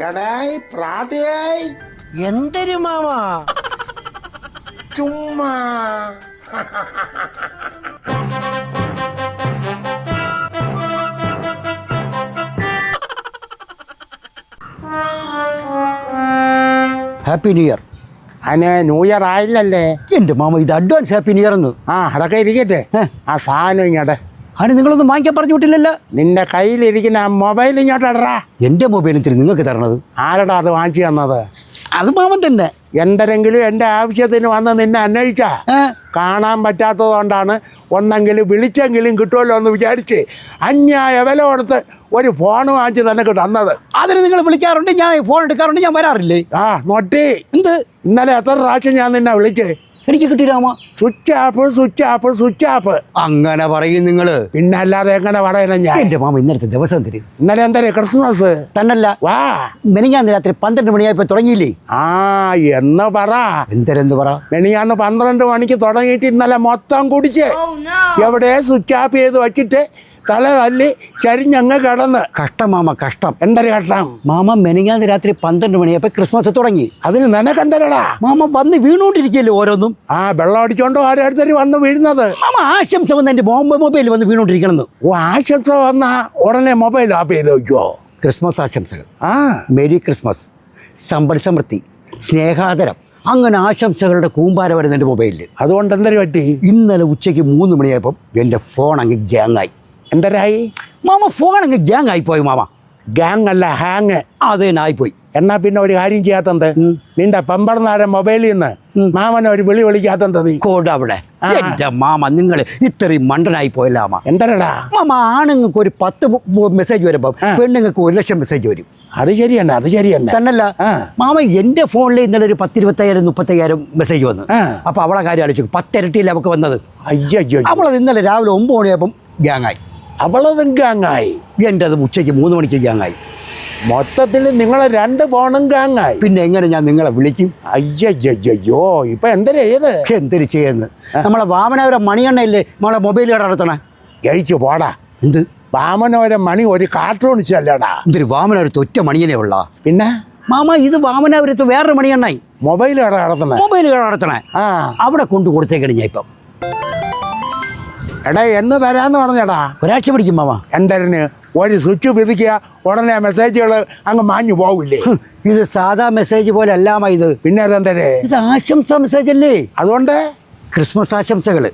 എടായ് പ്രാതയായി. എന്തൊരു മാമ? ചുമ്മാ. ഹാപ്പി ന്യൂ ഇയർ അതിന് ന്യൂ ഇയർ ആയില്ലല്ലേ? എന്റെ മാമ ഇത് അഡ്വാൻസ് ഹാപ്പി ന്യൂ ഇയർ എന്ന്. ആ അതൊക്കെ ഇരിക്കട്ടെ. ആ സാധനം ഇങ്ങോട്ട് അതിന് നിങ്ങളൊന്നും വാങ്ങിക്കാൻ പറഞ്ഞു വിട്ടില്ലല്ലോ. നിന്റെ കയ്യിലിരിക്കുന്ന ആ മൊബൈൽ ഇങ്ങോട്ട് എന്റെ എന്റെ ഇത്തിരി നിങ്ങൾക്ക് തരണത്? ആരടാ അത് വാങ്ങിച്ചു തന്നത്? അത് മാമൻ തന്നെ. എന്തെങ്കിലും എന്റെ ആവശ്യത്തിന് വന്ന് നിന്നെ അന്വേഷിച്ചാ? കാണാൻ പറ്റാത്തത് കൊണ്ടാണ് ഒന്നെങ്കിലും വിളിച്ചെങ്കിലും കിട്ടുമല്ലോ എന്ന് വിചാരിച്ച് അന്യായ വില കൊടുത്ത് ഒരു ഫോൺ വാങ്ങിച്ച് നിനക്ക് തന്നത്. അതിന് നിങ്ങൾ വിളിക്കാറുണ്ട് ഞാൻ ഫോൺ എടുക്കാറുണ്ട് ഞാൻ വരാറില്ലേ? ആ നോട്ടി. എന്ത്? ഇന്നലെ എത്ര പ്രാവശ്യം ഞാൻ നിന്നെ വിളിച്ച് എനിക്ക് കിട്ടിയില്ലാമോ switch off switch off switch off അങ്ങനെ പറയും നിങ്ങൾ പിന്നെ അല്ലാതെ എങ്ങനെ പറയണം ഞാൻ? എന്റെ മാമ ഇന്നലത്തെ ദിവസം തരും ഇന്നലെ എന്താ ക്രിസ്മസ്? തന്നല്ല. വാ. മെനിഞ്ഞാന്ന് രാത്രി പന്ത്രണ്ട് മണിയായപ്പോൾ തുടങ്ങിയില്ലേ? ആ എന്ന് പറ. എന്തരെന്ത് പറ? മെനിയാന്ന് പന്ത്രണ്ട് മണിക്ക് തുടങ്ങിയിട്ട് ഇന്നലെ മൊത്തം കുടിച്ച്. എവിടെ സ്വിച്ച് ആപ്പ് ചെയ്ത് വെച്ചിട്ട് തല തല്ലി ചരിഞ്ഞങ്ങ് കിടന്ന്. കഷ്ടം മാമ കഷ്ടം. എന്തൊരു കഷ്ടം? മാമ മെനിഞ്ഞാന്ന് രാത്രി പന്ത്രണ്ട് മണിയായപ്പോൾ ക്രിസ്മസ് തുടങ്ങി. അതിന് നിനക്കെന്തരടാ മാമ വന്ന് വീണുകൊണ്ടിരിക്കല്ലോ ഓരോന്നും? ആ വെള്ളം അടിച്ചോണ്ടോ ഓരോരുത്തർ വന്ന് വീഴുന്നത്? മാമ ആശംസ വന്ന് എന്റെ മൊബൈൽ വന്ന് വീണുകൊണ്ടിരിക്കണമെന്ന് ഓ ആശംസ വന്ന ഉടനെ മൊബൈൽ ആപ്പ് ചെയ്ത് വെക്കുവോ? ക്രിസ്മസ് ആശംസകൾ. ആ. മേരി ക്രിസ്മസ് സമ്പൽ സമൃദ്ധി സ്നേഹാദരം അങ്ങനെ ആശംസകളുടെ കൂമ്പാര വരുന്ന എന്റെ മൊബൈലിൽ അതുകൊണ്ട് എന്തൊരു പറ്റി? ഇന്നലെ ഉച്ചയ്ക്ക് മൂന്ന് മണിയായപ്പം എന്റെ ഫോൺ അങ്ങ് ഗ്യാങ്ങായി. എന്തരായി? മാമ ഫോൺ അങ്ങ് ഗ്യാങ് ആയിപ്പോയി മാമ. ഗ്യാങ് അല്ല ഹാങ് അത് തന്നെ ആയിപ്പോയി. എന്നാ പിന്നെ ഒരു കാര്യം ചെയ്യാത്തത് നിന്റെ പമ്പർന്നാരൻ മൊബൈലിൽ നിന്ന് മാമനെ ഒരു വിളി വിളിക്കാത്തത് നീ? കോഡ് അവിടെ. ആ. എന്റെ മാമ നിങ്ങൾ ഇത്രയും മണ്ടനായി പോയല്ല മാമ? എന്തരടാ? മാമ ആണുങ്ങൾക്ക് ഒരു പത്ത് മെസ്സേജ് വരുമ്പോൾ ആ. പെണ്ണുങ്ങൾക്ക് ഒരു ലക്ഷം മെസ്സേജ് വരും. അത് ശരിയാണ് അത് ശരിയാണ് തന്നല്ല. മാമ എന്റെ ഫോണിൽ ഇന്നലെ ഒരു പത്തിരുപത്തയ്യായിരം മുപ്പത്തയ്യായിരം മെസ്സേജ് വന്നു. അപ്പൊ അവളെ കാര്യം അടിച്ചു പത്തിരട്ടിയില്ല അവക്ക് വന്നത്? അയ്യോ അവളത് ഇന്നലെ രാവിലെ ഒമ്പത് ഗ്യാങ് ഗ്യാങ്ങായി അവളതും ഗാങ്ങായി. എന്റെ അത് ഉച്ചയ്ക്ക് മൂന്ന് മണിക്ക് ഗാങ്ങായി. മൊത്തത്തിൽ നിങ്ങളെ രണ്ട് ഫോണും ഗാങ്ങായി. പിന്നെ എങ്ങനെ ഞാൻ നിങ്ങളെ വിളിക്കും? അയ്യോ ഇപ്പൊ എന്തര ഏത്? എന്തൊരു ചെയ്യുന്നത്? നമ്മളെ വാമനവരെ മണിയണ്ണയില്ലേ? നമ്മളെ മൊബൈൽ കട നടത്തണേ. കഴിച്ചു പോടാ. എന്ത്? വാമനവരെ മണി ഒരു കാർട്ടൂണിച്ചല്ലടാ എന്തൊരു വാമനവരത്ത് ഒറ്റ മണിയനെ ഉള്ള? പിന്നെ? മാമ ഇത് വാമനവരത്ത് വേറൊരു മണിയെണ്ണായി. മൊബൈൽ കട നടത്തണേ മൊബൈൽ കട നടത്തണേ? ആ. അവിടെ കൊണ്ടു കൊടുത്തേക്കണി ഞാൻ ഇപ്പം. എടാ എന്ന് തരാന്ന് പറഞ്ഞടാ. ഒരാഴ്ച പിടിക്കും മാമ. എന്തരന് ഒരു സ്വിച്ച് പിതിക്കുക ഉടനെ മെസ്സേജുകൾ അങ്ങ് മാഞ്ഞു പോകില്ലേ ഇത് സാധാ മെസ്സേജ് പോലെ അല്ലാമ ഇത്. പിന്നെ അതെന്തരേ ഇത് ആശംസ മെസ്സേജ് അല്ലേ അതുകൊണ്ട്? ക്രിസ്മസ് ആശംസകൾ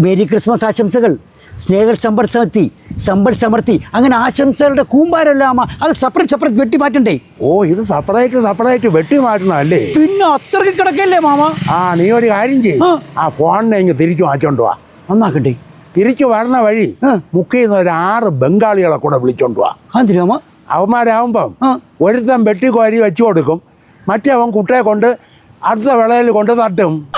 മേരി ക്രിസ്മസ് ആശംസകൾ. സ്നേഹ സമ്പൽ സമർത്തി സമ്പൽ സമർത്തി അങ്ങനെ ആശംസകളുടെ കൂമ്പാരല്ലാമ അത് സെപ്പറേറ്റ് സെപ്പറേറ്റ് വെട്ടി മാറ്റണ്ടേ? ഓ ഇത് സെപ്പറേറ്റ് സെപ്പറേറ്റ് വെട്ടി മാറ്റണമല്ലേ പിന്നെ അത്രയ്ക്ക് കിടക്കല്ലേ മാമ? ആ നീ ഒരു കാര്യം ചെയ്യും. ആ. ആ ഫോണിനെ ഇങ്ങ് തിരിച്ചു വാങ്ങിച്ചോണ്ട് വാ. നന്നാക്കട്ടെ. തിരിച്ചു വരുന്ന വഴി ആ. നിന്ന് ഒരു ആറ് ബംഗാളികളെ കൂടെ വിളിച്ചോണ്ട് പോവാ മാമ? അവന്മാരാകുമ്പം. ഒരുത്തൻ വെട്ടിക്കോരി വെച്ചു കൊടുക്കും. മറ്റേ അവൻ കുട്ടയെ കൊണ്ട് അടുത്ത വിളയിൽ കൊണ്ട് തട്ടും.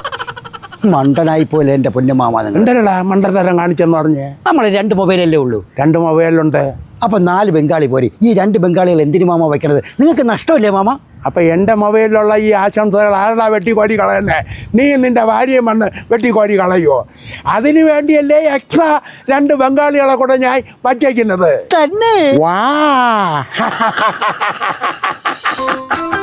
മണ്ടനായി പോലെ എന്റെ പൊന്നുമാമ എന്തരടാ മണ്ടത്തരം കാണിച്ചെന്ന് പറഞ്ഞ്? നമ്മൾ രണ്ട് മൊബൈലല്ലേ ഉള്ളൂ. രണ്ട് മൊബൈലുണ്ട് അപ്പം നാല് ബംഗാളി പോരെ. ഈ രണ്ട് ബംഗാളികൾ എന്തിനു മാമ വയ്ക്കണത്? നിങ്ങൾക്ക് നഷ്ടമില്ലേ മാമ? അപ്പം എന്റെ മൊബൈലിലുള്ള ഈ ആശംസകൾ ആരടാ വെട്ടിക്കോരി കളയുന്നേ? നീ നിന്റെ ഭാര്യയും വന്ന് വെട്ടിക്കോരി കളയുമോ അതിനു വേണ്ടിയല്ലേ എക്സ്ട്രാ രണ്ട് ബംഗാളികളെ കൂടെ ഞാൻ വച്ചേക്കുന്നത്. തന്നെ? വാ.